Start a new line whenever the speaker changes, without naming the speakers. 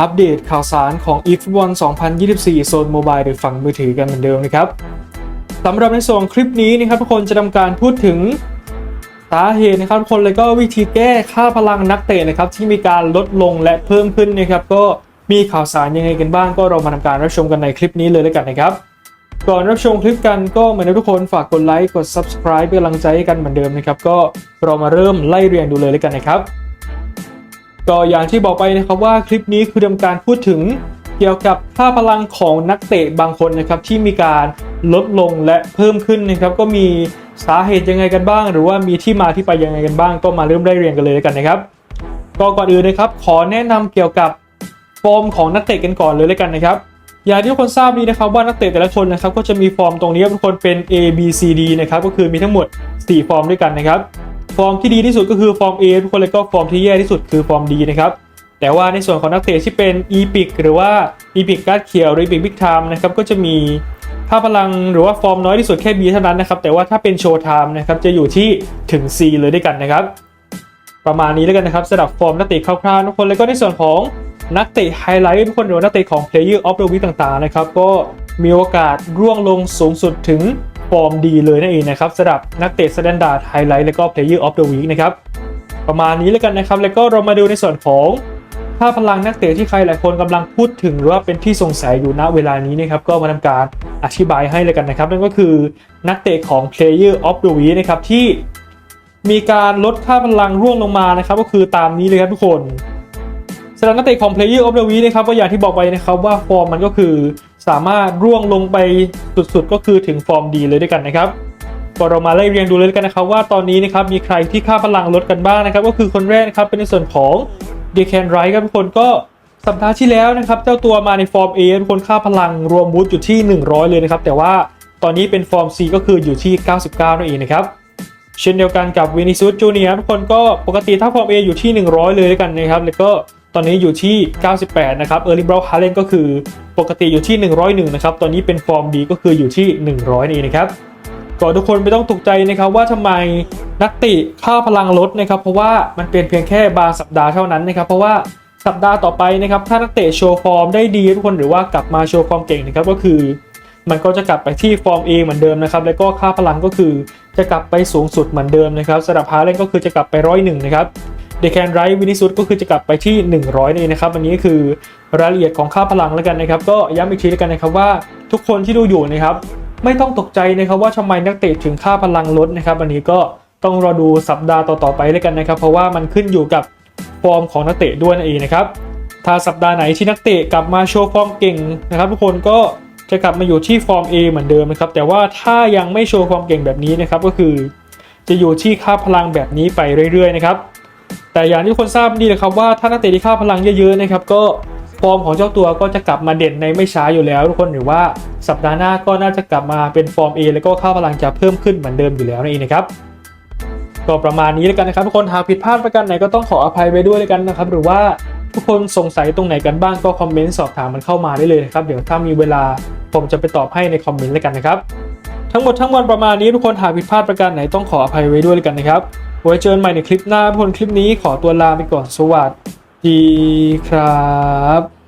อัปเดตข่าวสารของ eFootball 2024 โซนโมบายหรือฝั่งมือถือกันเหมือนเดิมนะครับสำหรับในส่วนคลิปนี้นะครับทุกคนจะทำการพูดถึงสาเหตุนะครับทุกคนแล้วก็วิธีแก้ค่าพลังนักเตะนะครับที่มีการลดลงและเพิ่มขึ้นนะครับก็มีข่าวสารยังไงกันบ้าง ก็เรามาทำการรับชมกันในคลิปนี้เลยแล้วกันนะครับก่อนรับชมคลิปกันก็เหมือนทุกคนฝากกดไลค์กด subscribe เป็นกำลังใจให้กันเหมือนเดิมนะครับก็เรามาเริ่มไล่เรียงดูเลยแล้วกันนะครับ ก็อย่างที่บอกไปนะครับว่าคลิปนี้คือทำการพูดถึงเกี่ยวกับค่าพลังของนักเตะบางคนนะครับที่มีการลดลงและเพิ่มขึ้นนะครับก็มีสาเหตุยังไงกันบ้าง หรือว่ามีที่มาที่ไปยังไงกันบ้าง ก็มาเริ่มได้เรียงกันเลยแล้วกันนะครับก็ก่อนอื่นนะครับขอแนะนำเกี่ยวกับฟอร์มของนักเตะกันก่อนเลยแล้วกันนะครับอย่างที่ทุกคนทราบดีนะครับว่านักเตะแต่ละคนนะครับก็จะมีฟอร์มตรงนี้ทุกคนเป็น A B C D นะครับก็คือมีทั้งหมด 4 ฟอร์มด้วยกันนะครับ ฟอร์มที่ดีที่สุดก็คือฟอร์ม A ทุกคนเลยก็ฟอร์มที่แย่ที่สุดคือฟอร์ม D นะครับแต่ว่าในส่วนของนักเตะที่เป็น e p i c หรือว่า e p i c การ์ดเขียวหรือ e p i c Big Time นะครับก็จะมีค่าพลังหรือว่าฟอร์มน้อยที่สุดแค่ B เท่านั้นนะครับแต่ว่าถ้าเป็นโชว์ไทม์นะครับจะอยู่ที่ถึง C เลยด้วยกันนะครับประมาณนี้แล้วกันนะครับสำหรับฟอร์มนักเตะคร่าวๆทุกคนแล้วก็ในส่วนของนักเตะไฮไลท์ทุกคนหรือว่านักเตะของ Player of the Week ต่างๆนะครับก็มีโอกาสร่วงลงสูงสุดถึง ฟอร์มดีเลยนั่นเองนะครับสำหรับนักเตะ Standard Highlight แล้วก็ Player of the Week นะครับประมาณนี้แล้วกันนะครับ แล้วก็เรามาดูในส่วนของค่าพลังนักเตะที่ใครหลายคนกำลังพูดถึงหรือว่าเป็นที่สงสัยอยู่ณเวลานี้นะครับก็มาทำการอธิบายให้เลยกันนะครับ นั่นก็คือนักเตะของ Player of the Week นะครับที่มีการลดค่าพลังร่วงลงมานะครับ ก็คือตามนี้เลยครับทุกคนสำหรับนักเตะของ Player of the Week นะครับก็อย่างที่บอกไปนะครับว่าฟอร์มมันก็คือ สามารถร่วงลงไปสุดๆ ก็คือถึงฟอร์มดีเลยด้วยกันนะครับก็เรามาไล่เรียงดูเลยกันนะครับว่าตอนนี้นะครับมีใครที่ค่าพลังลดกันบ้างนะครับ ก็คือคนแรกนะครับเป็นในส่วนของเดค n นไรท์ครับทุกคนก็สัปดาห์ที่แล้วนะครับ เจ้าตัวมาในฟอร์ม A ทุกคนค่าพลังรวมบูทอยู่ที่ 100 เลยนะครับ แต่ว่าตอนนี้เป็นฟอร์ม C ก็คืออยู่ที่ 99 นั่นเองนะครับเช่นเดียวกันกับวินิซูสจูเนียร์ทุกคนก็ปกติถ้าฟอร์ม A อยู่ที่ 100 เลยด้วยกันนะครับ แล้วก็ ตอนนี้อยู่ที่ 98 นะครับเออร์ลิบราฮาเลนก็คือปกติอยู่ที่ 101 นะครับ ตอนนี้เป็นฟอร์มดีก็คืออยู่ที่ 100นี่นะครับก็ทุกคนไม่ต้องตกใจนะครับว่าทำไมนักเติค่าพลังลดนะครับ เพราะว่ามันเป็นเพียงแค่บางสัปดาห์เท่านั้นนะครับ เพราะว่าสัปดาห์ต่อไปนะครับ ถ้านักเตะโชว์ฟอร์มได้ดีทุกคนหรือว่ากลับมาโชว์ฟอร์มเก่งนะครับก็คือ มันก็จะกลับไปที่ฟอร์ม A เหมือนเดิมนะครับแล้วก็ค่าพลังก็คือจะกลับไปสูงสุดเหมือนเดิมนะครับสำหรับฮาเลนก็คือจะกลับไปร้อยหนึ่งนะครับ เดแคนไรท์วินิสุดก็คือจะกลับไปที่ 100นี่นะครับอันนี้คือรายละเอียดของค่าพลังแล้วกันนะครับ ก็ย้ำอีกทีแล้วกันนะครับว่าทุกคนที่ดูอยู่นะครับ ไม่ต้องตกใจนะครับว่าทำไมนักเตะถึงค่าพลังลดนะครับ อันนี้ก็ต้องรอดูสัปดาห์ต่อๆไปแล้วกันนะครับ เพราะว่ามันขึ้นอยู่กับฟอร์มของนักเตะด้วยนั่นเองนะครับถ้าสัปดาห์ไหนที่นักเตะกลับมาโชว์ฟอร์มเก่งนะครับ ทุกคนก็จะกลับมาอยู่ที่ฟอร์ม A เหมือนเดิมนะครับ แต่ว่าถ้ายังไม่โชว์ฟอร์มเก่งแบบนี้นะครับก็คือ จะอยู่ที่ค่าพลังแบบนี้ไปเรื่อยๆนะครับ แต่อย่างที่คนทราบดีเลยครับว่าถ้านักเตะที่ค่าพลังเยอะๆนะครับก็ฟอร์มของเจ้าตัวก็จะกลับมาเด่นในไม่ช้าอยู่แล้ว ทุกคนหรือว่าสัปดาห์หน้าก็น่าจะกลับมาเป็นฟอร์ม A แล้วก็ค่าพลังจะเพิ่มขึ้นเหมือนเดิมอยู่แล้วนั่นเองนะครับก็ประมาณนี้แล้วกันนะครับทุกคนหากผิดพลาดประการไหนก็ต้องขออภัยไว้ด้วยแล้วกันนะครับหรือว่าทุกคนสงสัยตรงไหนกันบ้างก็คอมเมนต์สอบถามมันเข้ามาได้เลยนะครับเดี๋ยวถ้ามีเวลาผมจะไปตอบให้ในคอมเมนต์แล้วกันนะครับทั้งหมดทั้งมวลประมาณนี้ทุกคนหากผิดพลาดประการไหนต้องขออภัยไว้ด้วยแล้วกันนะครับ ไว้เจอกันใหม่ในคลิปหน้าทุกคนคลิปนี้ขอตัวลาไปก่อนสวัสดีครับ